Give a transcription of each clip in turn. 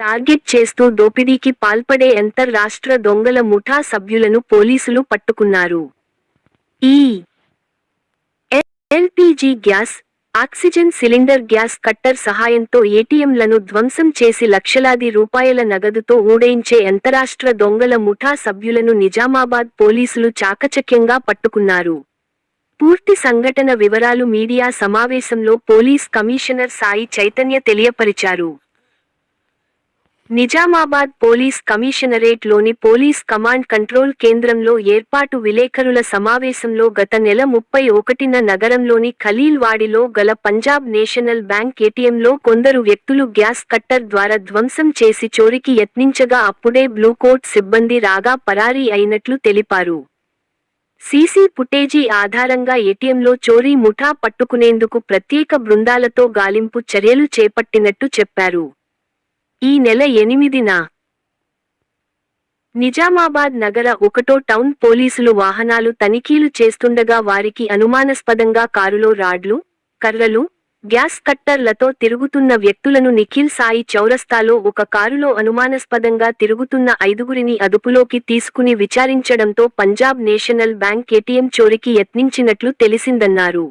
Target చేస్తూ దోపిడీకి పాల్పడే అంతర్రాష్ట్ర దొంగల ముఠా సభ్యులను పోలీసులు పట్టుకున్నారు. ఈ LPG gas oxygen cylinder gas cutter సహాయంతో ఏటీఎంలను ధ్వంసం చేసి లక్షలాది రూపాయల నగదుతో ఊడేయించే అంతరాష్ట్ర దొంగల ముఠా సభ్యులను నిజామాబాద్ పోలీసులు చాకచక్యంగా పట్టుకున్నారు. పూర్తి సంఘటన వివరాలు మీడియా సమావేశంలో పోలీస్ కమిషనర్ సాయి చైతన్య తెలియపరిచారు. నిజామాబాద్ పోలీస్ కమిషనరేట్లోని పోలీస్ కమాండ్ కంట్రోల్ కేంద్రంలో ఏర్పాటు విలేకరుల సమావేశంలో గత నెల ముప్పై ఒకటిన నగరంలోని ఖలీల్వాడిలో గల పంజాబ్ నేషనల్ బ్యాంక్ ఏటీఎంలో కొందరు వ్యక్తులు గ్యాస్ కట్టర్ ద్వారా ధ్వంసం చేసి చోరికి యత్నించగా అప్పుడే బ్లూ కోట్ సిబ్బంది రాగా పరారీ అయినట్లు తెలిపారు. సీసీ ఫుటేజీ ఆధారంగా ఏటీఎంలో చోరీ ముఠా పట్టుకునేందుకు ప్రత్యేక బృందాలతో గాలింపు చర్యలు చేపట్టినట్టు చెప్పారు. ఈ నెల ఎనిమిదిన నిజామాబాద్ నగర ఒకటో టౌన్ పోలీసులు వాహనాలు తనిఖీలు చేస్తుండగా వారికి అనుమానాస్పదంగా కారులో రాడ్లు కర్రలు గ్యాస్ కట్టర్లతో తిరుగుతున్న వ్యక్తులను నిఖిల్ సాయి చౌరస్తాలో ఒక కారులో అనుమానాస్పదంగా తిరుగుతున్న ఐదుగురిని అదుపులోకి తీసుకుని విచారించడంతో పంజాబ్ నేషనల్ బ్యాంక్ ఏటీఎం చోరికి యత్నించినట్లు తెలిసిందన్నారు.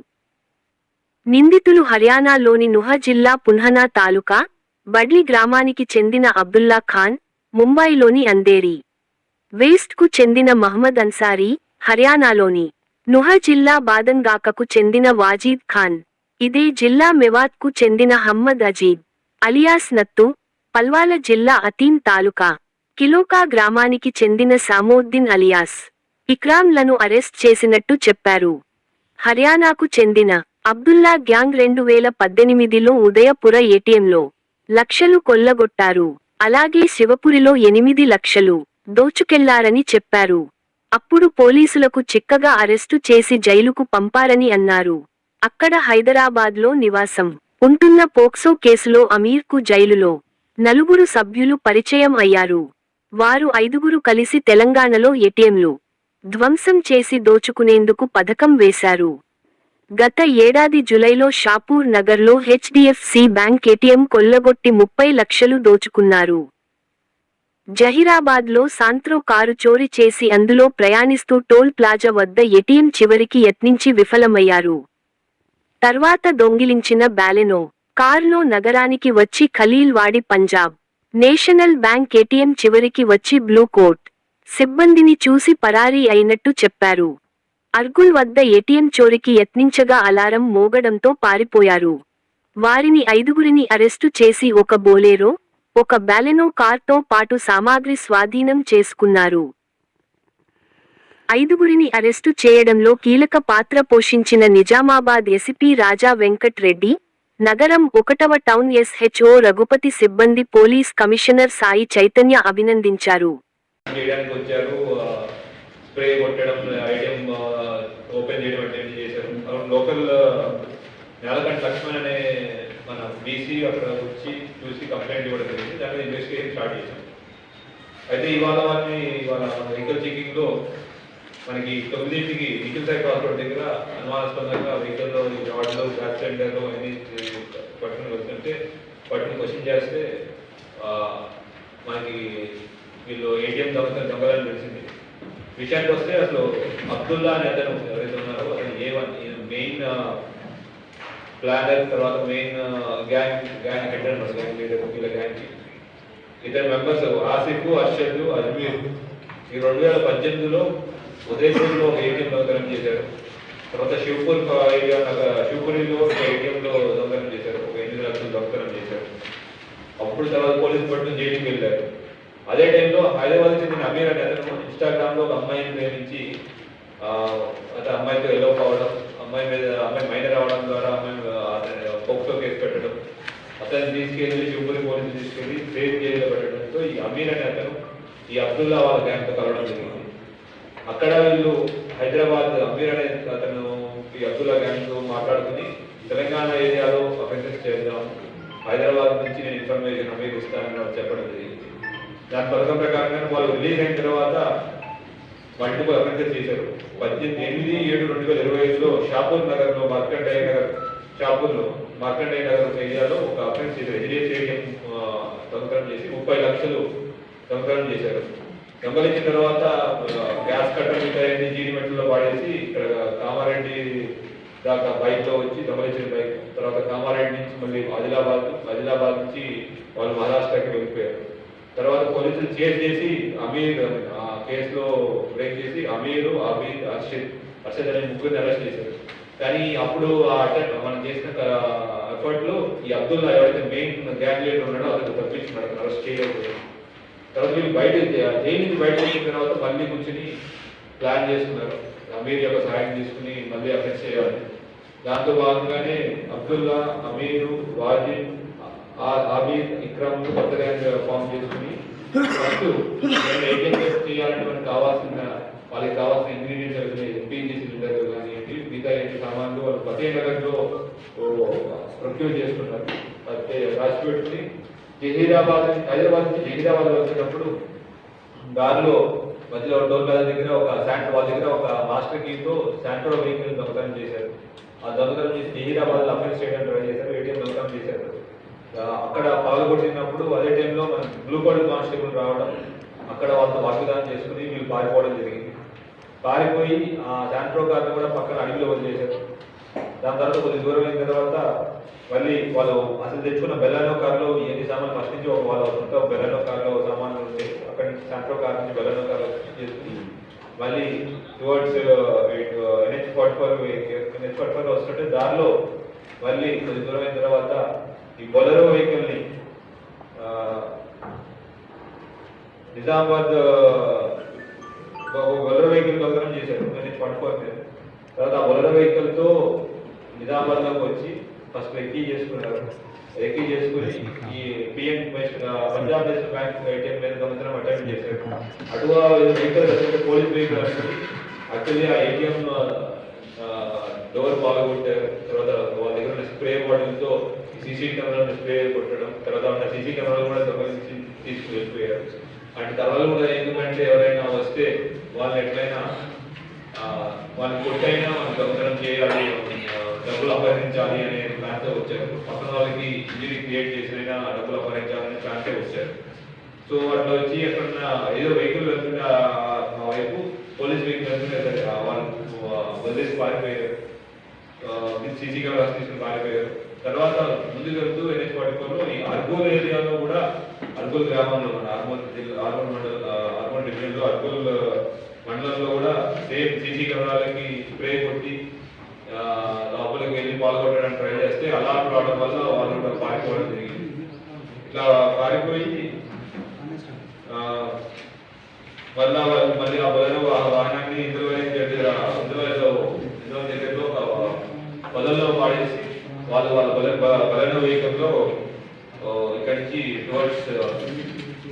నిందితులు హర్యానాలోని నుహ జిల్లా పున్హనా తాలూకా బడ్లి గ్రామానికి చెందిన అబ్దుల్లా ఖాన్ ముంబైలోని అందేరి. వేస్ట్కు చెందిన మహ్మద్ అన్సారీ హర్యానాలోని. నుహ జిల్లా బాదన్గాకకు చెందిన వాజీద్ ఖాన్. ఇదే జిల్లా మెవాత్కు చెందిన హమ్మద్ అజీబ్ అలియాస్ నత్తు పల్వాల జిల్లా అతీన్ తాలూకా. కిలోకా గ్రామానికి చెందిన సామోద్దీన్ అలియాస్. ఇక్రామ్లను అరెస్ట్ చేసినట్టు చెప్పారు. హర్యానాకు చెందిన అబ్దుల్లా గ్యాంగ్ రెండు వేల పద్దెనిమిదిలో ఉదయపుర ఏటీఎంలో లక్షలు కొల్లగొట్టారు. అలాగే శివపురిలో ఎనిమిది లక్షలు దోచుకెళ్ళారని చెప్పారు. అప్పుడు పోలీసులకు చిక్కగా అరెస్టు చేసి జైలుకు పంపారని అన్నారు. అక్కడ హైదరాబాద్లో నివాసం ఉంటున్న పోక్సో కేసులో అమీర్కు జైలులో నలుగురు సభ్యులు పరిచయం అయ్యారు. వారు ఐదుగురు కలిసి తెలంగాణలో ఏటీఎంలు ధ్వంసం చేసి దోచుకునేందుకు పథకం వేశారు. గత ఏడాది జులైలో షాపూర్ నగర్లో హెచ్డిఎఫ్సి బ్యాంక్ ఏటీఎం కొల్లగొట్టి ముప్పై లక్షలు దోచుకున్నారు. జహీరాబాద్లో సాంత్రో కారు చోరీ చేసి అందులో ప్రయాణిస్తూ టోల్ ప్లాజా వద్ద ఏటీఎం చివరికి యత్నించి విఫలమయ్యారు. తర్వాత దొంగిలించిన బ్యాలెనో కారులో నగరానికి వచ్చి Khaleelwadi Punjab National Bank ATM చివరికి వచ్చి బ్లూ కోట్ సిబ్బందిని చూసి పరారీ అయినట్టు చెప్పారు. అర్గుల్ వద్ద ఏటీఎం చోరికి యత్నించగా అలారం మోగడంతో పారిపోయారు. వారిని ఐదుగురిని అరెస్టు చేసి ఒక బోలేరో ఒక బ్యాలెనో కార్తో పాటు సామాగ్రి స్వాధీనం చేసుకున్నారు. ఐదుగురిని అరెస్టు చేయడంలో కీలక పాత్ర పోషించిన నిజామాబాద్ ఎసిపి రాజా వెంకట్ రెడ్డి నగరం ఒకటవ టౌన్ ఎస్హెచ్ఓ రఘుపతి సిబ్బంది పోలీస్ కమిషనర్ సాయి చైతన్య అభినందించారు. స్ప్రే కొట్టడం ఐటెం ఓపెన్ చేయడం అటెండ్ చేశారు? అక్కడ లోకల్ నేలకంట లక్ష్మణ్ అనే మన బీసీ అక్కడ వచ్చి చూసి కంప్లైంట్ ఇవ్వడం జరిగింది. దాని మీద ఇన్వెస్టిగేషన్ స్టార్ట్ చేశాం. అయితే ఇవాళ వారిని ఇవాళ వెహికల్ చెకింగ్లో మనకి తొమ్మిదింటికి నిఖిల్ సాయి క్రాస్ దగ్గర అనుమానాస్పదంగా వెహికల్లో రాడ్లో గ్యాస్ సిలిండర్లో అన్ని పట్టుకుని వస్తుంటే పట్టుకుని క్వశ్చన్ చేస్తే మనకి వీళ్ళు ఏటీఎం దొంగతనం దొంగలని తెలిసింది. విషయానికి వస్తే అసలు అబ్దుల్లా అనే అతను ఎవరైతే ఉన్నారో అతను ఏ మెయిన్ ప్లానర్ తర్వాత మెయిన్ గ్యాంగ్ గ్యాంగ్ హెడ్ అన్నారు గ్యాంగ్ లీడర్ వీళ్ళ గ్యాంగ్కి ఇద్దరు మెంబర్స్ ఆసిఫ్ అర్షద్ అజ్మీర్. ఈ రెండు వేల పద్దెనిమిదిలో ఉదయపూర్లో ఒక ఏటీఎం దొంగతనం చేశారు. తర్వాత శివపూర్ ఏరియా శివపూరిలో ఒక ఏటీఎంలో దొంగతనం చేశారు. ఒక ఎనిమిది లక్షలు దొంగతనం చేశారు. అప్పుడు తర్వాత పోలీస్ పట్టు జైలుకి వెళ్ళారు. అదే టైంలో హైదరాబాద్ చెందిన అమీర్ అనే అతను ఇన్స్టాగ్రామ్లో ఒక అమ్మాయిని ప్రేమించి ఆ, అతను అమ్మాయితో ఎల్లో కావడం అమ్మాయి మీద అమ్మాయి మైనర్ అవడం ద్వారా అమ్మాయి అతను పోక్సో కేసు పెట్టడం అతన్ని తీసుకెళ్ళి శివపురి పోలీసులు తీసుకెళ్ళి సేఫ్ జైల్లో పెట్టడంతో ఈ అమీర్ అనే అతను ఈ అబ్దుల్లా వాళ్ళ గ్యాంగ్తో కలవడం జరిగింది. అక్కడ వీళ్ళు హైదరాబాద్ అమీర్ అనే అతను ఈ అబ్దుల్లా గ్యాంగ్తో మాట్లాడుకుని తెలంగాణ ఏరియాలో అఫెన్సెస్ చేద్దాం హైదరాబాద్ నుంచి నేను ఇన్ఫర్మేషన్ అమీర్ ఇస్తానని చెప్పడం జరిగింది. దాని పథకం ప్రకారంగా వాళ్ళు రిలీజ్ అయిన తర్వాత మల్టిపుల్ అఫెన్సెస్ చేశారు. పద్దెనిమిది ఎనిమిది ఏడు రెండు వేల ఇరవై ఐదులో షాపూర్ నగర్లో మార్కండయ్య నగర్ షాపుల్లో మార్కండేయ నగర్ ఏరియాలో ఒక అఫెన్స్ చేశారు. హెచ్డిఎఫ్ స్టేడియం దొంగతనం చేసి ముప్పై లక్షలు దొంగతనం చేశారు. సంకరించిన తర్వాత గ్యాస్ కట్టర్ మిగతా జీడి మెట్లలో వాడేసి ఇక్కడ కామారెడ్డి దాకా బైక్లో వచ్చి దొంగలించిన బైక్. తర్వాత కామారెడ్డి నుంచి మళ్ళీ ఆదిలాబాద్ ఆదిలాబాద్ నుంచి వాళ్ళు మహారాష్ట్రకి వెళ్ళిపోయారు. తర్వాత పోలీసులు చేసి అమీర్ ఆ కేసులో బ్రేక్ చేసి అమీర్ అమీర్ అర్షద్ అర్షిత్ అనే ముగ్గురిని అరెస్ట్ చేశారు. కానీ అప్పుడు ఆ అటెంప్ మనం చేసిన ఎఫర్ట్లో ఈ అబ్దుల్లా ఎవరైతే మెయిన్ గ్యాంగ్ లీడర్ ఉన్నాడో అతను తప్పించుకున్నాడు అరెస్ట్ చేయలేదు. తర్వాత వీళ్ళు బయట జైలు నుంచి బయట వచ్చిన తర్వాత మళ్ళీ కూర్చుని ప్లాన్ చేసుకున్నారు. అమీర్ యొక్క సహాయం తీసుకుని మళ్ళీ అరెస్ట్ చేయాలి దాంతో భాగంగానే అబ్దుల్లా అమీరు వాజిద్ ఆ- ఆబీద్ ఇక్రమ్ కొత్త గ్యాంగ్ ఫామ్ చేసుకుని ఫస్ట్ ఏటీఎం చేయాలంటే మనకు కావాల్సిన వాళ్ళకి కావాల్సిన ఇంగ్రీడియంట్స్ ఎల్పిజి సిలిండర్ కానీ మిగతా ఏంటి సామాన్లు వాళ్ళు ప్రతి ఫతేనగర్లో ప్రొక్యూర్ చేసుకున్నారు అయితే రాసి జహీరాబాద్ హైదరాబాద్ నుంచి జహీరాబాద్ వచ్చేటప్పుడు దారిలో మధ్యలో టోల్ ప్లాజా దగ్గర ఒక శాంట్ వాళ్ళ దగ్గర ఒక మాస్టర్ కీతో శాంట్రో వెహికల్ దొంగతనం చేశారు ఆ దొంగతనం చేసి జహీరాబాద్లో అఫెన్స్ చేయడం ట్రై చేశారు ఏటీఎం దొంగతనం చేశారు అక్కడ పగలగొట్టినప్పుడు అదే టైంలో మన బ్లూ కోడ్ కానిస్టేబుల్ రావడం అక్కడ వాళ్ళతో వాగ్దానం చేసుకుని వీళ్ళు పారిపోవడం జరిగింది. పారిపోయి ఆ శాంట్రో కార్ని కూడా పక్కన అడవిలో వదిలేశారు. దాని తర్వాత కొద్ది దూరం అయిన తర్వాత మళ్ళీ వాళ్ళు అసలు తెచ్చుకున్న బెల్లానో కార్లో ఎన్ని సామాన్లు ఫస్ట్ నుంచి ఒక వాళ్ళ సొంత బెల్లానో కార్లో సామాన్లు ఉంటే అక్కడి నుంచి శాంట్రో కార్ నుంచి బెల్లానో కార్లో చేసుకుని మళ్ళీ towards NH forty four NH forty four వస్తుంటే దారిలో మళ్ళీ కొద్ది దూరం అయిన తర్వాత ఈ బొలరో వెహికల్ని నిజామాబాద్ బొలరో వెహికల్ దొంగతనం చేశారు. నేను పట్టుకోలేదు. తర్వాత ఆ బొలరో వెహికల్తో నిజామాబాద్ వచ్చి ఫస్ట్ రెక్కీ చేసుకున్నారు. రెక్కీ చేసుకుని ఈ PM Punjab national bank ATM మీద దొంగతనం అటెంప్ట్ చేశారు. అటుగా వెహికల్ పోలీస్ వెహికల్ అనేది యాక్చువల్లీ ఆ ఏటీఎం డోర్ బాగుంటే తర్వాత స్ప్రే బాటిల్తో సీసీ కెమెరాలను స్ప్రే కొట్టడం తర్వాత ఉన్న సీసీ కెమెరాలు కూడా దొంగలించి తీసుకు వెళ్ళిపోయారు. అంటే తర్వాత కూడా ఎందుకంటే ఎవరైనా వస్తే వాళ్ళు ఎట్లయినా వాళ్ళు కొట్టైనా మనం దొంగతనం చేయాలి డబ్బులు అపహరించాలి అనే ప్లాన్తో వచ్చారు. పక్కన వాళ్ళకి ఇంజరీ క్రియేట్ చేసినైనా డబ్బులు అపహరించాలనే ప్లాన్తో వచ్చారు. సో అట్లా వచ్చి ఎక్కడన్నా ఏదో వెహికల్ వెళ్తుంటే ఆ- వైపు పోలీస్ వెహికల్ వెళ్తుంటే వాళ్ళు వదిలేసి పారిపోయారు. సీసీ కెమెరాస్ తీసుకుని పారిపోయారు తర్వాత ముందు వెళ్తూ ఎన్హెచ్ ఫార్టీ ఈ అర్గోల్ ఏరియాలో కూడా అర్గోల్ గ్రామంలో మన ఆర్మోల్ జిల్లా ఆర్మోల్ మండల ఆ, ఆర్మోల్ డివిజన్లో అర్గోల్ మండలంలో కూడా సేమ్ సీసీ కెమెరాలకి స్ప్రే కొట్టి లోపలికి వెళ్ళి పాల్గొట్టడానికి ట్రై చేస్తే అలాంటి రావడం వల్ల వాళ్ళు కూడా పారిపోవడం జరిగింది. ఇట్లా పారిపోయి మళ్ళీ మళ్ళీ ఆ బలలో వాహనాన్ని ఇందులో దగ్గర ఇందులో ఇందులో దగ్గరలో ఒక పొలంలో పాడేసి వాళ్ళు వాళ్ళ బల బలన వెహికల్లో ఇక్కడి నుంచి టువర్డ్స్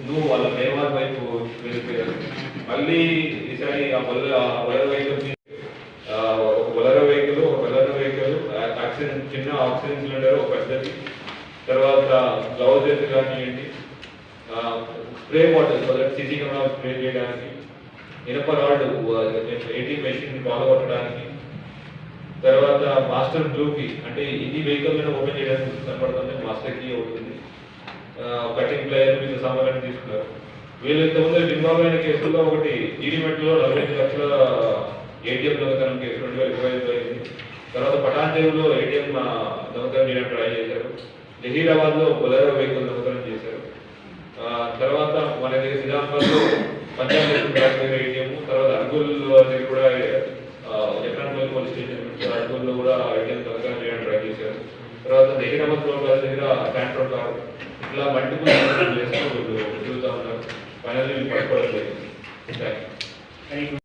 నువ్వు వాళ్ళ మేమార్ వైపు వెళ్ళిపోయారు. మళ్ళీ ఈసారి ఆ బల ఆ బలన వెహికల్ ఒక బొలర వెహికల్ ఒక బొలరో వెహికల్ ఆక్సిజన్ చిన్న ఆక్సిజన్ సిలిండర్ ఒక పెద్దది. తర్వాత గ్లౌజెస్ కానివ్వండి స్ప్రే బాటిల్ మొదటి సీసీ కెమెరా స్ప్రే చేయడానికి ఇనప రాడ్ ఏటీఎం మెషిన్ పాల్గొట్టడానికి తర్వాత మాస్టర్ బ్లూకి అంటే ఇది వెహికల్ మీద ఓపెన్ చేయడానికి కనపడుతుంది మాస్టర్ కీ అవుతుంది కటింగ్ ప్లేయర్ మీద సామాన్లు తీసుకున్నారు. వీళ్ళు ఇంతకుముందు ఇన్వాల్వ్ అయిన కేసుల్లో ఒకటి జీడిమెట్లో నలభై ఐదు లక్షల ఏటీఎం దొంగతనం కేసు రెండు వేల ఇరవై ఐదులో అయింది. తర్వాత పటాన్దేవ్లో ఏటీఎం దొంగతనం చేయడానికి ట్రై చేశారు. జహీరాబాద్లో బొలరో వెహికల్ దొంగతనం చేశారు. తర్వాత మన దగ్గర నిజామాబాద్లో పంజాబ్ నేషనల్ బ్యాంక్ దగ్గర ఏటీఎం తర్వాత అర్గుల్ దగ్గర కూడా జగన్పల్లి పోలీస్ స్టేషన్ కూడా ఏటీఎం దొంగతనం చేయడానికి ట్రై చేశారు. తర్వాత జహీరాబాద్ రోడ్ దగ్గర శాంట్రో కార్ ఇట్లా మల్టిపుల్ చేస్తూ తిరుగుతూ ఉన్నారు ఫైనల్ పట్టుకోవడం జరిగింది. Thank you